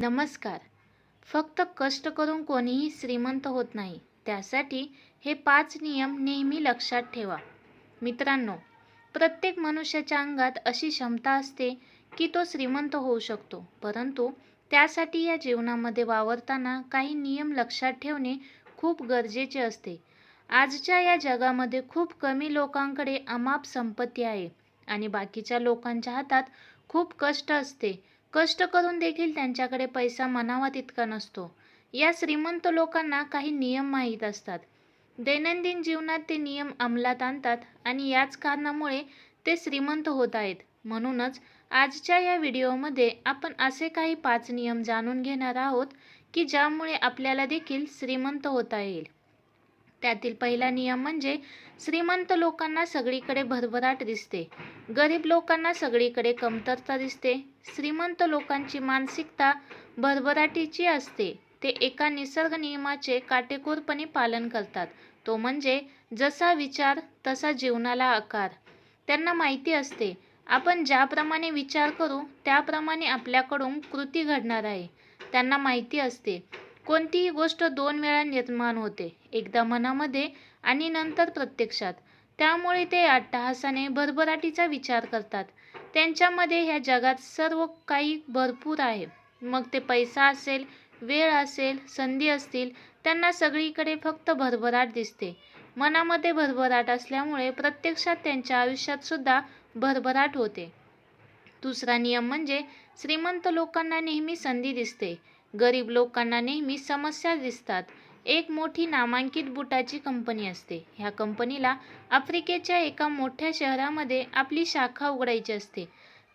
नमस्कार. फक्त कष्ट करून कोणीही श्रीमंत होत नाही त्यासाठी हे पाच नियम नेहमी लक्षात ठेवा. मित्रांनो प्रत्येक मनुष्याच्या अंगात अशी क्षमता असते की तो श्रीमंत होऊ शकतो परंतु त्यासाठी या जीवनामध्ये वावरताना काही नियम लक्षात ठेवणे खूप गरजेचे असते. आजच्या या जगामध्ये खूप कमी लोकांकडे अमाप संपत्ती आहे आणि बाकीच्या लोकांच्या हातात खूप कष्ट असते. कष्ट करून देखील त्यांच्याकडे पैसा मनावा तितका नसतो. या श्रीमंत लोकांना काही नियम माहीत असतात. दैनंदिन जीवनात ते नियम अंमलात आणतात आणि याच कारणामुळे ते श्रीमंत होत आहेत. म्हणूनच आजच्या या व्हिडिओमध्ये आपण असे काही पाच नियम जाणून घेणार आहोत की ज्यामुळे आपल्याला देखील श्रीमंत होता येईल. त्यातील पहिला नियम म्हणजे श्रीमंत लोकांना सगळीकडे भरभराट दिसते. गरीब लोकांना सगळीकडे कमतरता दिसते. श्रीमंत लोकांची मानसिकता भरभराटीची असते. ते एका निसर्ग नियमाचे काटेकोरपणे पालन करतात. तो म्हणजे जसा विचार तसा जीवनाला आकार. त्यांना माहिती असते. आपण ज्याप्रमाणे विचार करू त्याप्रमाणे आपल्याकडून कृती घडणार आहे. त्यांना माहिती असते. कोणतीही गोष्ट दोन वेळा निर्माण होते एकदा मनामध्ये आणि नंतर प्रत्यक्षात. त्यामुळे ते अट्टहासाने भरभराटीचा विचार करतात. त्यांच्यामध्ये ह्या जगात सर्व काही भरपूर आहे. मग ते पैसा असेल वेळ असेल संधी असतील त्यांना सगळीकडे फक्त भरभराट दिसते. मनामध्ये भरभराट असल्यामुळे प्रत्यक्षात त्यांच्या आयुष्यात सुद्धा भरभराट होते. दुसरा नियम म्हणजे श्रीमंत लोकांना नेहमी संधी दिसते. गरीब लोकांना नेहमी समस्या दिसतात. एक मोठी नामांकित बुटाची कंपनी असते. ह्या कंपनीला आफ्रिकेच्या एका मोठ्या शहरामध्ये आपली शाखा उघडायची असते.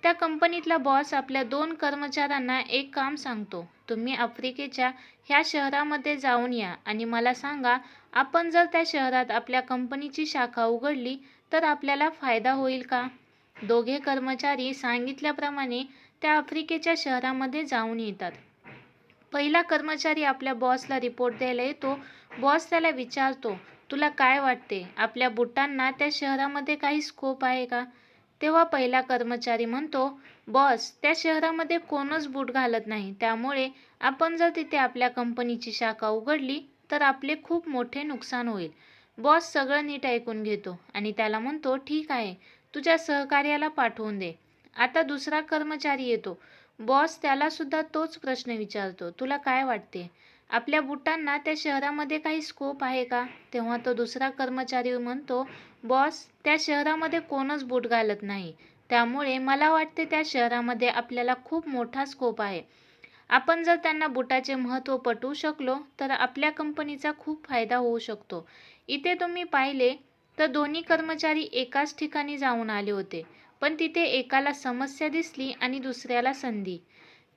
त्या कंपनीतला बॉस आपल्या दोन कर्मचाऱ्यांना एक काम सांगतो. तुम्ही आफ्रिकेच्या ह्या शहरामध्ये जाऊन या आणि मला सांगा आपण जर त्या शहरात आपल्या कंपनीची शाखा उघडली तर आपल्याला फायदा होईल का? दोघे कर्मचारी सांगितल्याप्रमाणे त्या आफ्रिकेच्या शहरामध्ये जाऊन येतात. पहिला कर्मचारी आपल्या बॉसला रिपोर्ट द्यायला येतो. बॉस त्याला विचारतो तुला काय वाटते? आपल्या बुटांना त्या शहरामध्ये काही स्कोप आहे का? तेव्हा पहिला कर्मचारी म्हणतो बॉस त्या शहरामध्ये कोणच बूट घालत नाही. त्यामुळे आपण जर तिथे आपल्या कंपनीची शाखा उघडली तर आपले खूप मोठे नुकसान होईल. बॉस सगळं नीट ऐकून घेतो आणि त्याला म्हणतो ठीक आहे. तुझ्या सहकार्याला पाठवून दे. आता दुसरा कर्मचारी येतो. बॉस त्याला सुद्धा तोच प्रश्न विचारतो. तुला काय वाटते? आपल्या बुटांना त्या शहरामध्ये काही स्कोप आहे का? तेव्हा तो दुसरा कर्मचारी म्हणतो बॉस त्या शहरामध्ये कोणच बूट घालत नाही. त्यामुळे मला वाटते त्या शहरामध्ये आपल्याला खूप मोठा स्कोप आहे. आपण जर त्यांना बुटाचे महत्त्व पटवू शकलो तर आपल्या कंपनीचा खूप फायदा होऊ शकतो. इथे तुम्ही पाहिले तर दोन्ही कर्मचारी एकाच ठिकाणी जाऊन आले होते. पण तिथे एकाला समस्या दिसली आणि दुसऱ्याला संधी.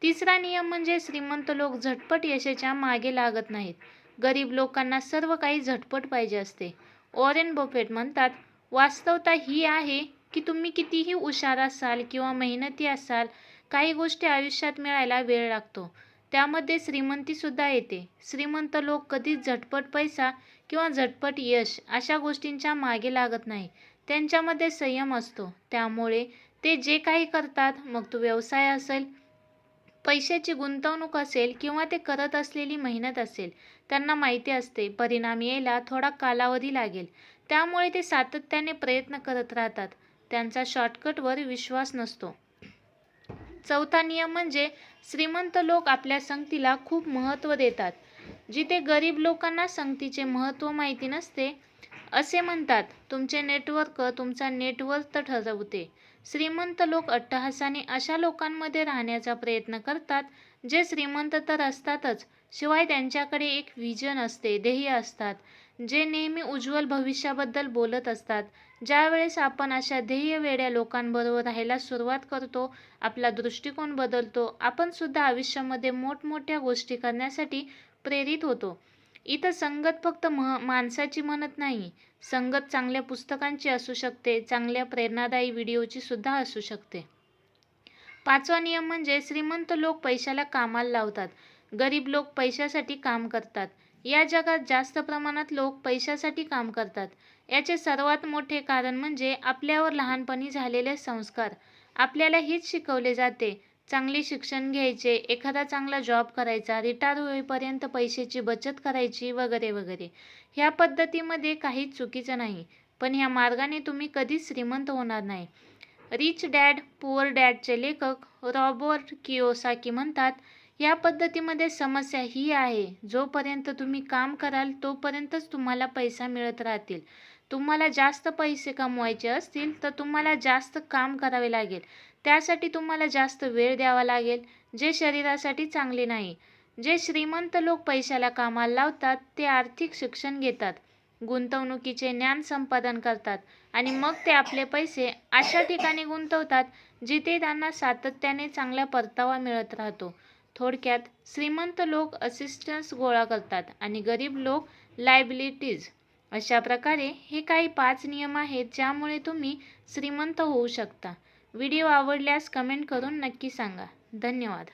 तिसरा नियम म्हणजे श्रीमंत लोक झटपट यशाच्या मागे लागत नाहीत. गरीब लोकांना सर्व काही झटपट पाहिजे असते. ऑरेन बफेट म्हणतात वास्तवता ही आहे की तुम्ही कितीही हुशार असाल किंवा मेहनती असाल काही गोष्टी आयुष्यात मिळायला वेळ लागतो. त्यामध्ये श्रीमंतीसुद्धा येते. श्रीमंत लोक कधीच झटपट पैसा किंवा झटपट यश अशा गोष्टींच्या मागे लागत नाही. त्यांच्यामध्ये संयम असतो. त्यामुळे ते जे काही करतात मग तो व्यवसाय असेल पैशाची गुंतवणूक असेल किंवा ते करत असलेली मेहनत असेल त्यांना माहिती असते. परिणाम यायला थोडा कालावधी लागेल. त्यामुळे ते सातत्याने प्रयत्न करत राहतात. त्यांचा शॉर्टकटवर विश्वास नसतो. चौथा नियम म्हणजे श्रीमंत लोक आपल्या संगतीला खूप महत्त्व देतात. जिथे गरीब लोकांना संगतीचे महत्त्व माहिती नसते असे म्हणतात तुमचे नेटवर्क तुमचा नेटवर्क ठरवते. श्रीमंत लोक अट्टहासाने अशा लोकांमध्ये राहण्याचा प्रयत्न करतात जे श्रीमंत तर असतातच. शिवाय त्यांच्याकडे एक व्हिजन असते ध्येय असतात जे नेहमी उज्ज्वल भविष्याबद्दल बोलत असतात. ज्यावेळेस आपण अशा ध्येय वेड्या लोकांबरोबर राहायला सुरुवात करतो आपला दृष्टिकोन बदलतो आपण सुद्धा आयुष्यामध्ये मोठमोठ्या गोष्टी करण्यासाठी प्रेरित होतो. इथं संगत फक्त मह माणसाची म्हणत नाही. संगत चांगल्या पुस्तकांची असू शकते चांगल्या प्रेरणादायी व्हिडिओची सुद्धा असू शकते. पाचवा नियम म्हणजे श्रीमंत लोक पैशाला कामाला लावतात. गरीब लोक पैशासाठी काम करतात. या जगात जास्त प्रमाणात लोक पैशासाठी काम करतात. याचे सर्वात मोठे कारण म्हणजे आपल्यावर लहानपणी झालेले संस्कार. आपल्याला हेच शिकवले जाते चांगले शिक्षण घ्यायचे एखादा चांगला जॉब करायचा रिटायर होईपर्यंत पैशाची बचत करायची वगैरे वगैरे. ह्या पद्धतीमध्ये काहीच चुकीचं नाही. पण ह्या मार्गाने तुम्ही कधीच श्रीमंत होणार नाही. रिच डॅड पुअर डॅडचे लेखक रॉबर्ट किओसाकी म्हणतात या पद्धतीमध्ये समस्या ही आहे. जोपर्यंत तुम्ही काम कराल तोपर्यंतच तुम्हाला पैसा मिळत राहतील. तुम्हाला जास्त पैसे कमवायचे असतील तर तुम्हाला जास्त काम करावे लागेल. त्यासाठी तुम्हाला जास्त वेळ द्यावा लागेल जे शरीरासाठी चांगले नाही. जे श्रीमंत लोक पैशाला कामाला लावतात ते आर्थिक शिक्षण घेतात गुंतवणुकीचे ज्ञान संपादन करतात आणि मग ते आपले पैसे अशा ठिकाणी गुंतवतात जिथे त्यांना सातत्याने चांगला परतावा मिळत राहतो. थोडक्यात श्रीमंत लोक असिस्टन्स गोळा करतात आणि गरीब लोक लायबिलिटीज अशा प्रकारे हे काही पाच नियम आहेत ज्यामुळे तुम्ही श्रीमंत होऊ शकता. व्हिडिओ आवडल्यास कमेंट करून नक्की सांगा. धन्यवाद.